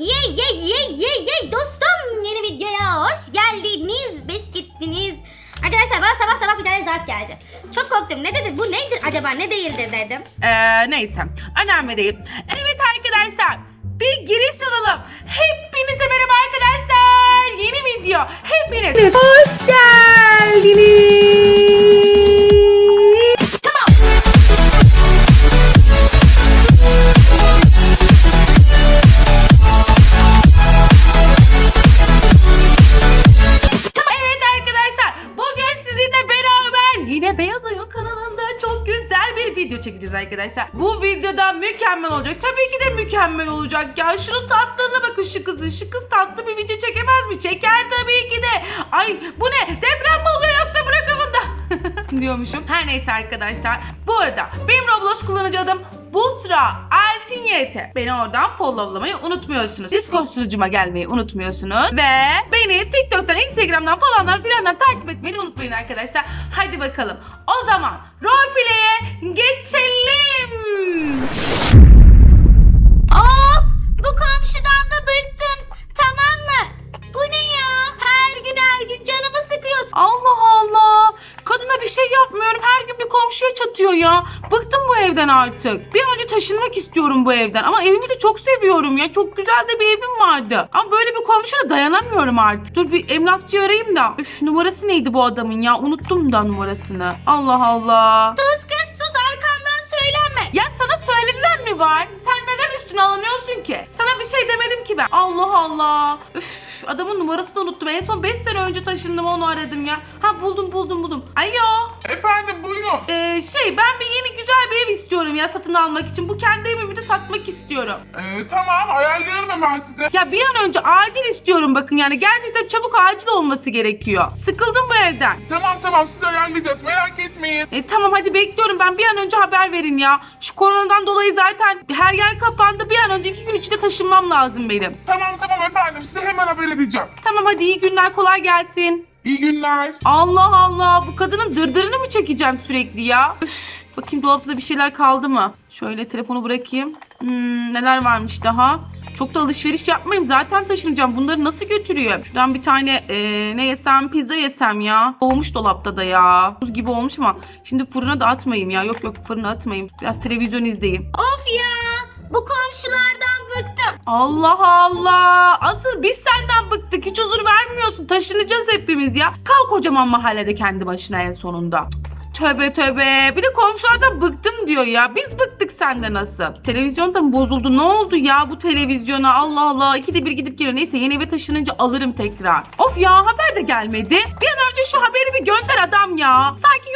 Ye ye ye ye ye dostum yeni videoya hoş geldiniz. Beş gittiniz. Arkadaşlar bana sabah sabah bir tane zarf geldi. Çok korktum. Ne dedi? Bu nedir acaba? Ne değildir dedim. Ee, neyse. Önemli değil. Evet arkadaşlar. Bir giriş alalım. Hepinize merhaba arkadaşlar. Yeni video. Hepiniz hoş geldiniz. Arkadaşlar. Bu videoda mükemmel olacak. Tabii ki de mükemmel olacak ya. Şunun tatlılığına bakın şu kızın. Şu kız tatlı bir video çekemez mi? Çeker tabii ki de. Ay bu ne? Deprem mi oluyor yoksa bırakımın da? diyormuşum. Her neyse arkadaşlar. Bu arada benim Roblox kullanıcı adım Busra Altin YT. Beni oradan followlamayı unutmuyorsunuz. Discord sunucuma gelmeyi unutmuyorsunuz. Ve beni TikTok'tan, Instagram'dan falandan filandan takip etmeyi unutmayın arkadaşlar. Hadi bakalım. O zaman roleplay'e geçelim. Of! Bu komşudan da bıktım. Tamam mı? Bu ne ya? Her gün her gün canımı sıkıyorsun. Allah Allah. Kadına bir şey yapmıyorum. Komşuya çatıyor ya. Bıktım bu evden artık. Bir an önce taşınmak istiyorum bu evden. Ama evimi de çok seviyorum ya. Çok güzel de bir evim vardı. Ama böyle bir komşuya dayanamıyorum artık. Dur bir emlakçı arayayım da. Üf numarası neydi bu adamın ya? Unuttum da numarasını. Allah Allah. Sus kız sus arkamdan söylenme. Ya sana söylenilen mi var? Sen neden üstüne alınıyorsun ki? Sana bir şey demedim ki ben. Allah Allah. Üf adamın numarasını unuttum. En son 5 sene önce taşındım onu aradım ya. Ha buldum buldum buldum. Alo. Efendim buyurun. Ee, şey ben bir yeni güzel bir ev istiyorum ya satın almak için. Bu kendi evimi de satmak istiyorum. Ee, tamam ayarlıyorum hemen size. Ya bir an önce acil istiyorum bakın yani gerçekten çabuk acil olması gerekiyor. Sıkıldım bu evden. Tamam tamam size ayarlayacağız merak etmeyin. E tamam hadi bekliyorum ben bir an önce haber verin ya. Şu koronadan dolayı zaten her yer kapandı. Bir an önce iki gün içinde taşınmam lazım benim. Tamam tamam efendim size hemen haber edeceğim. Tamam hadi iyi günler kolay gelsin. İyi günler. Allah Allah bu kadının dırdırını mı çekeceğim sürekli ya? Üf, bakayım dolapta da bir şeyler kaldı mı? Şöyle telefonu bırakayım. Hmm, neler varmış daha? Çok da alışveriş yapmayayım. Zaten taşınacağım. Bunları nasıl götürüyor? Şuradan bir tane eee, ne yesem? Pizza yesem ya. Olmuş dolapta da ya. Buz gibi olmuş ama şimdi fırına da atmayayım ya. Yok yok fırına atmayayım. Biraz televizyon izleyeyim. Of ya! Bu komşulardan bıktım. Allah Allah. Asıl biz senden bıktık. Hiç huzur vermiyorsun. Taşınacağız hepimiz ya. Kal kocaman mahallede kendi başına en sonunda. Tövbe tövbe. Bir de komşulardan bıktım diyor ya. Biz bıktık senden nasıl? Televizyon da mı bozuldu? Ne oldu ya bu televizyona? Allah Allah. İkide bir gidip geliyor. Neyse yeni eve taşınınca alırım tekrar. Of ya haber de gelmedi. Bir an önce şu haberi bir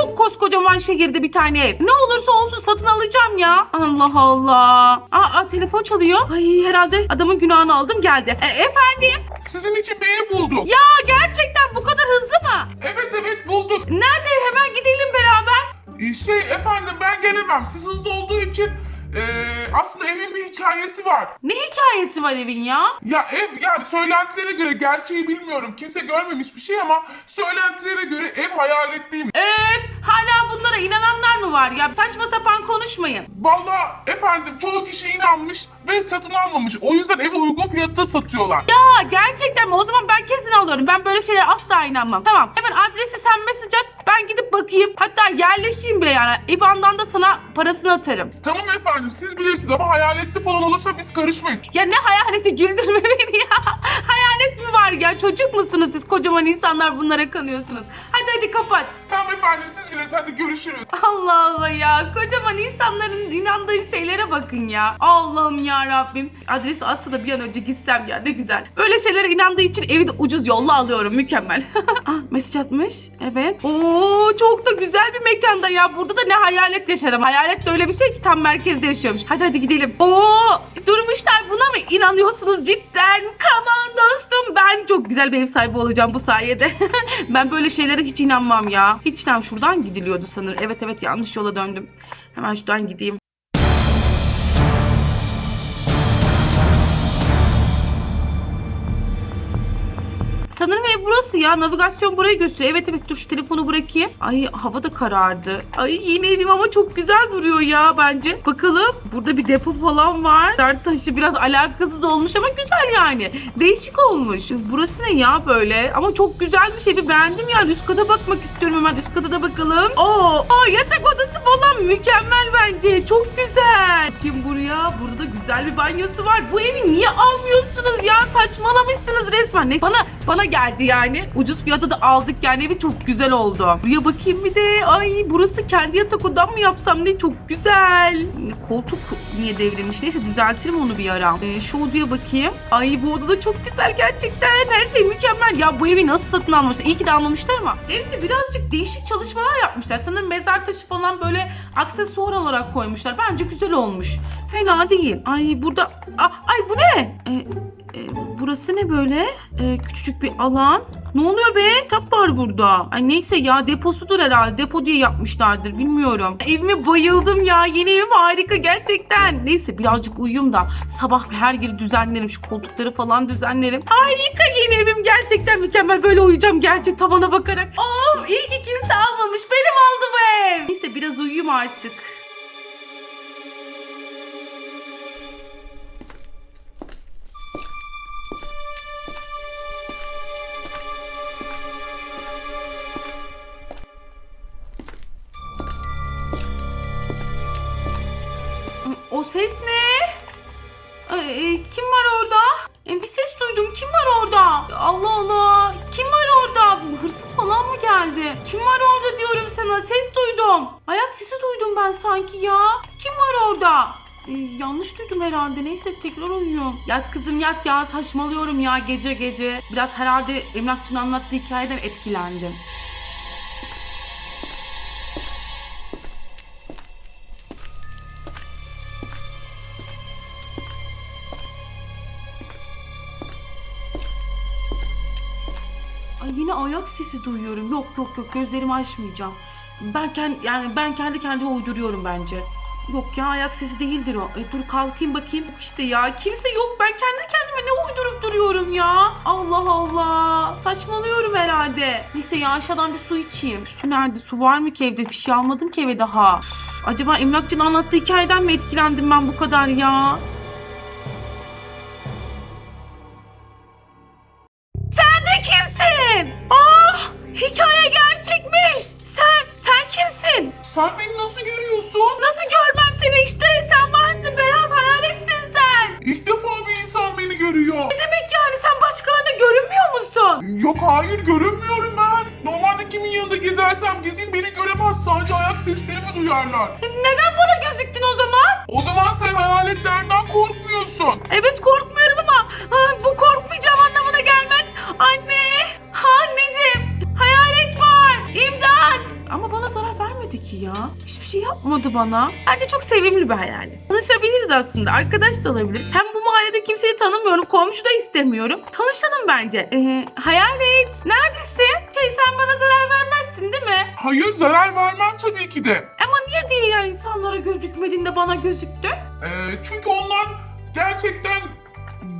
yok koskocaman şehirde bir tane ev. Ne olursa olsun satın alacağım ya. Allah Allah. Aa, telefon çalıyor. Ay herhalde adamın günahını aldım geldi. E, efendim? Sizin için bir ev bulduk. Ya gerçekten bu kadar hızlı mı? Evet evet bulduk. Nerede hemen gidelim beraber. Ee, şey efendim ben gelemem. Siz hızlı olduğu için ee, aslında evin bir hikayesi var. Ne hikayesi var evin ya? Ya ev yani söylentilere göre gerçeği bilmiyorum. Kimse görmemiş bir şey ama söylentilere göre ev hayaletliymiş. Öf hala bunlara inananlar mı var ya? Saçma sapan konuşmayın. Valla efendim çoğu kişi inanmış ve satın almamış. O yüzden evi uygun fiyatta satıyorlar. Ya gerçekten mi? O zaman alıyorum. Ben böyle şeylere asla inanmam. Tamam hemen adresi sen mesaj at. Ben gidip bakayım. Hatta yerleşeyim bile yani. İban'dan da sana parasını atarım. Tamam efendim siz bilirsiniz ama hayaletli falan olursa biz karışmayız. Ya ne hayaleti güldürme beni ya. Hayalet mi var ya? Çocuk musunuz siz? Kocaman insanlar bunlara kanıyorsunuz. Hadi hadi kapat. Tamam efendim siz bilirsiniz hadi görüşürüz. Allah Allah ya. Kocaman insanların inandığı şeylere bakın ya. Allah'ım ya Rabbim. Adresi asla da bir an önce gitsem ya ne güzel. Böyle şeylere inandığı için evi de ucuz yolla alıyorum. Mükemmel. ah mesaj atmış. Evet. Oo çok da güzel bir mekanda ya. Burada da ne hayalet yaşarım. Hayalet de öyle bir şey ki tam merkezde yaşıyormuş. Hadi hadi gidelim. Oo durmuşlar buna mı inanıyorsunuz cidden? Come on dostum. Ben çok güzel bir ev sahibi olacağım bu sayede. ben böyle şeylere hiç inanmam ya. Hiç inan şuradan gidiliyordu sanırım. Evet evet yanlış yola döndüm. Hemen şuradan gideyim. Burası ya. Navigasyon burayı gösteriyor. Evet evet dur şu telefonu bırakayım. Ay hava da karardı. Ay yine evim ama çok güzel duruyor ya bence. Bakalım. Burada bir depo falan var. Dert taşı biraz alakasız olmuş ama güzel yani. Değişik olmuş. Burası ne ya böyle? Ama çok güzelmiş evi beğendim yani. Üst kata bakmak istiyorum hemen. Üst kata da bakalım. Oo, aa, yatak odası falan mükemmel bence. Çok güzel. Bakayım buraya. Burada da güzel bir banyosu var. Bu evi niye almıyorsunuz ya? Saçmalamışsınız resmen. Ne? Bana bana geldi yani. Ucuz fiyata da aldık yani evi çok güzel oldu. Buraya bakayım bir de. Ay burası kendi yatak odam mı yapsam ne çok güzel. Koltuk niye devrilmiş? Neyse düzeltirim onu bir ara. Ee, şu odaya bakayım. Ay bu oda da çok güzel gerçekten. Her şey mükemmel. Ya bu evi nasıl satın almışlar? İyi ki de almamışlar ama. Evde birazcık değişik çalışmalar yapmışlar. Sanırım mezar taşı falan böyle aksesuar olarak koymuşlar. Bence güzel olmuş. Fena değil. Ay burada... Ah, ay bu ne? Ee, e, burası ne böyle? Ee, küçücük bir alan. Ne oluyor be? Tap var burada. Ay neyse ya deposudur herhalde. Depo diye yapmışlardır bilmiyorum. Evime bayıldım ya. Yeni evim harika gerçekten. Neyse birazcık uyuyayım da sabah her yeri düzenlerim. Şu koltukları falan düzenlerim. Harika yeni evim gerçekten mükemmel. Böyle uyuyacağım gerçek tavana bakarak. Oh iyi ki kimse almamış. Benim oldu bu ev. Neyse biraz uyuyayım artık. Ses ne? Ay, e, kim var orada? E, bir ses duydum. Kim var orada? Allah Allah. Kim var orada? Hırsız falan mı geldi? Kim var orada diyorum sana. Ses duydum. Ayak sesi duydum ben sanki ya. Kim var orada? E, yanlış duydum herhalde. Neyse tekrar uyuyorum. Yat kızım yat ya. Saçmalıyorum ya gece gece. Biraz herhalde emlakçının anlattığı hikayeden etkilendim. Yine ayak sesi duyuyorum. Yok yok yok gözlerimi açmayacağım. Ben kendi yani ben kendi kendime uyduruyorum bence. Yok ya ayak sesi değildir o. E, dur kalkayım bakayım. Yok işte ya kimse yok. Ben kendi kendime ne uydurup duruyorum ya. Allah Allah. Saçmalıyorum herhalde. Neyse ya aşağıdan bir su içeyim. Su nerede? Su var mı ki evde? Bir şey almadım ki eve daha. Acaba emlakçının anlattığı hikayeden mi etkilendim ben bu kadar ya? Neden bana gözüktün o zaman? O zaman sen hayaletlerden korkmuyorsun. Evet korkmuyorum ama ha, bu korkmayacağım anlamına gelmez. Anne! Ha, anneciğim! Hayalet var! İmdat! Ama bana zarar vermedi ki ya. Hiçbir şey yapmadı bana. Bence çok sevimli bir hayalet. Tanışabiliriz aslında. Arkadaş da olabiliriz. Hem bu mahallede kimseyi tanımıyorum. Komşu da istemiyorum. Tanışalım bence. Ee, hayalet neredesin? Şey sen bana zarar vermezsin değil mi? Hayır zarar vermem tabii ki de. Niye diğer insanlara gözükmedin de bana gözüktün? Ee, çünkü onlar gerçekten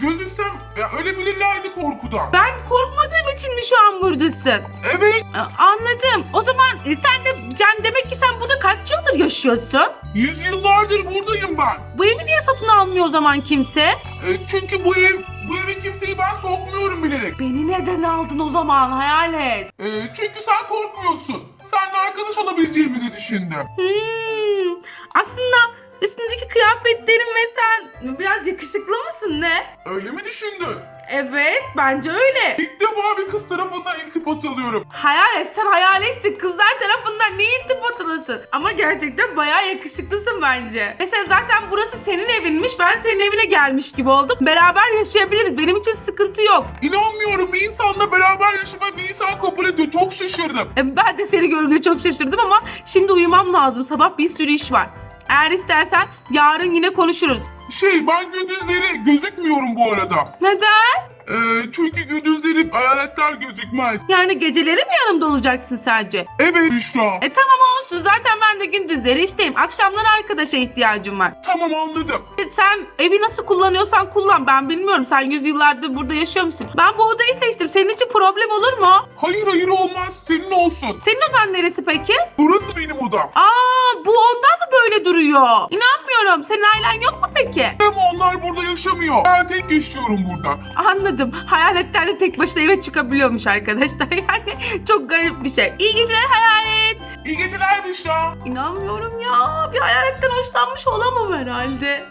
gözüksem ya, ölebilirlerdi korkudan. Ben korkmadığım için mi şu an buradasın? Evet Ee, Anladım. O zaman e, sen de sen demek ki sen burada kaç yıldır yaşıyorsun? yüzyıllardır buradayım ben. Bu evi niye satın almıyor o zaman kimse? Ee, çünkü bu ev, bu eve kimseyi ben sokmuyorum bilerek. Beni neden aldın o zaman hayalet? Ee, çünkü sen korkmuyorsun. Seninle arkadaş olabileceğimizi düşündüm. Hmm, aslında üstündeki kıyafetlerin ve sen biraz yakışıklı mısın ne? Öyle mi düşündün? Evet bence öyle. İlk defa bir kız tarafından iltifat alıyorum. Hayalet sen hayaletsin kızlar tarafından niye irtibat alasın? Ama gerçekten bayağı yakışıklısın bence. Mesela zaten burası senin evinmiş ben senin evine gelmiş gibi oldum. Beraber yaşayabiliriz benim için sıkıntı yok. İnanmıyorum bir insanla beraber yaşamayı bir insan kabul ediyor. Çok şaşırdım. E, Ben de seni görünce çok şaşırdım ama şimdi uyumam lazım. Sabah bir sürü iş var. Eğer istersen yarın yine konuşuruz. Şey ben gündüzleri gözükmüyorum bu arada. Neden? Ee, çünkü gündüzleri hayaletler gözükmez. Yani geceleri mi yanımda olacaksın sadece? Evet Büşra. E tamam olsun zaten ben de gündüzleri işteyim. Akşamları arkadaşa ihtiyacım var. Tamam anladım. E, Sen evi nasıl kullanıyorsan kullan ben bilmiyorum. Sen yüzyıllardır burada yaşıyor musun? Ben bu odayı seçtim. Senin için problem olur mu? Hayır hayır olmaz. Senin olsun. Senin odan neresi peki? Burası benim odam. Aa bu ondan mı böyle duruyor? İnanmıyorum. Senin ailen yok mu peki? Ama onlar burada yaşamıyor. Ben tek yaşıyorum burada. Anladım. Hayaletler de tek başına eve çıkabiliyormuş arkadaşlar. Yani çok garip bir şey. İyi geceler hayalet. İyi geceler Büşra. İnanmıyorum ya. Bir hayaletten hoşlanmış olamam herhalde.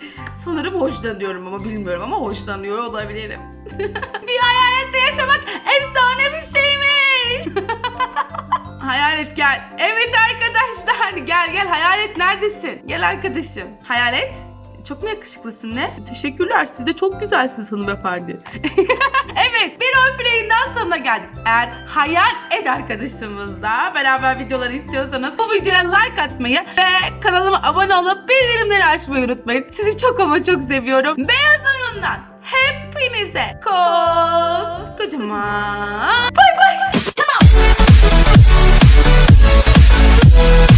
Sanırım hoşlanıyorum ama bilmiyorum ama hoşlanıyor olabilirim. bir hayalette yaşamak efsane bir şeymiş. Hayalet gel. Evet arkadaşlar gel gel hayalet neredesin? Gel arkadaşım. Hayalet çok mu yakışıklısın ne? Teşekkürler. Siz de çok güzelsiniz hanımefendi. evet. Bir ön play'inden sonuna geldik. Eğer hayal ed arkadaşımızla beraber videoları istiyorsanız bu videoya like atmayı ve kanalıma abone olup bildirimleri açmayı unutmayın. Sizi çok ama çok seviyorum. Beyaz oyundan hepinize koskocaman bay bay. Come on.